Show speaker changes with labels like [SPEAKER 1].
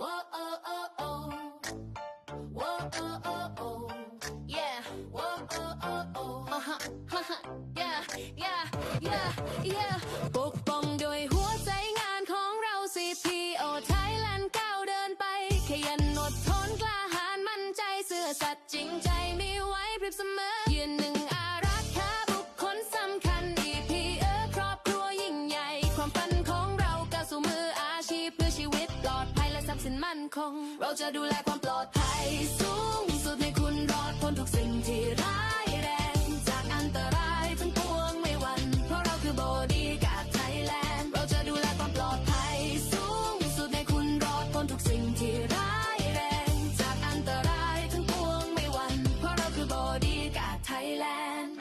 [SPEAKER 1] ปกป้องโดยหัวใจงานของเราสิพีโอไทยแลนด์ก้าวเดินไป ขยันอดทนกล้าหาญมั่นใจเสื่อสัตย์จริงใจมีไว้พริบเสมอยืนั่นคง เราจะดูแลความปลอดภัย สูงสุดในคุณรอดพ้นทุกสิ่งที่ร้ายแรง จากอันตรายทั้งปวงไม่วันเพราะเราคือบอดี้การ์ดไทยแลนด์ เราจะดูแลความปลอดภัย สูงสุดในคุณรอดพ้นทุกสิ่งที่ร้ายแรง จากอันตรายทั้งปวงไม่วันเพราะเราคือบอดี้การ์ดไทยแลนด์